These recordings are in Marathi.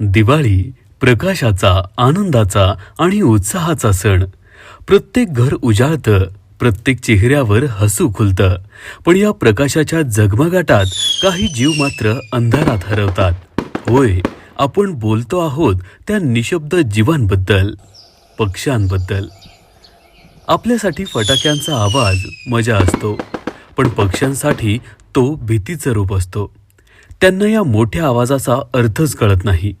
दिवाळी प्रकाशाचा आनंदाचा आणि उत्साहाचा सण. प्रत्येक घर उजाळतं प्रत्येक चेहऱ्यावर हसू खुलतं पण या प्रकाशाच्या झगमगाटात काही जीव मात्र अंधारात हरवतात. होय आपण बोलतो आहोत त्या निशब्द जीवांबद्दल पक्ष्यांबद्दल. आपल्यासाठी फटाक्यांचा आवाज मजा असतो पण पक्ष्यांसाठी तो भीतीचं रूप असतो. त्यांना या मोठ्या आवाजाचा अर्थच कळत नाही.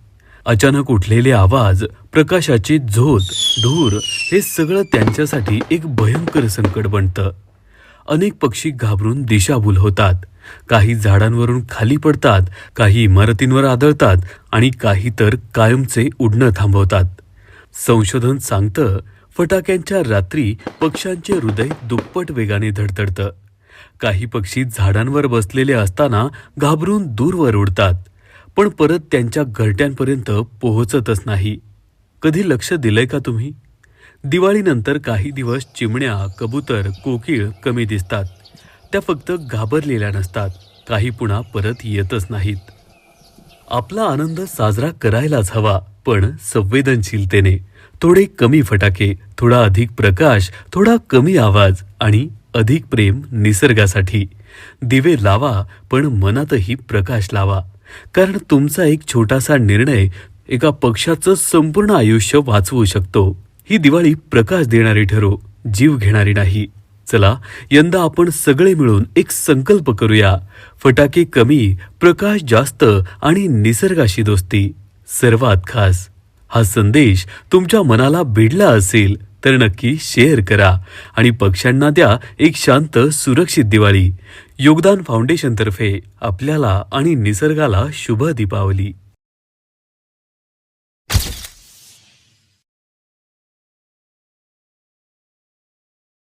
अचानक उठलेले आवाज प्रकाशाची झोत धूर हे सगळं त्यांच्यासाठी एक भयंकर संकट बनतं. अनेक पक्षी घाबरून दिशाभूल होतात. काही झाडांवरून खाली पडतात काही इमारतींवर आदळतात आणि काही तर कायमचे उडणं थांबवतात. संशोधन सांगतं फटाक्यांच्या रात्री पक्ष्यांचे हृदय दुप्पट वेगाने धडधडतं. काही पक्षी झाडांवर बसलेले असताना घाबरून दूरवर उडतात. पण परत त्यांच्या घरट्यांपर्यंत पोहोचतच नाही. कधी लक्ष दिलंय का तुम्ही? दिवाळीनंतर काही दिवस चिमण्या कबूतर कोकिळ कमी दिसतात. त्या फक्त घाबरलेल्या नसतात. काही पुन्हा परत येतच नाहीत. आपला आनंद साजरा करायलाच हवा पण संवेदनशीलतेने. थोडे कमी फटाके थोडा अधिक प्रकाश थोडा कमी आवाज आणि अधिक प्रेम निसर्गासाठी. दिवे लावा पण मनातही प्रकाश लावा. कारण तुमचा एक छोटासा निर्णय एका पक्षाचं संपूर्ण आयुष्य वाचवू शकतो. ही दिवाळी प्रकाश देणारी ठरो जीव घेणारी नाही. चला यंदा आपण सगळे मिळून एक संकल्प करूया. फटाके कमी प्रकाश जास्त आणि निसर्गाशी दोस्ती. सर्वात खास. हा संदेश तुमच्या मनाला भिडला असेल. तर नक्की शेअर करा आणि पक्ष्यांना द्या एक शांत सुरक्षित दिवाळी. योगदान फाउंडेशनतर्फे आपल्याला आणि निसर्गाला शुभ दीपावली.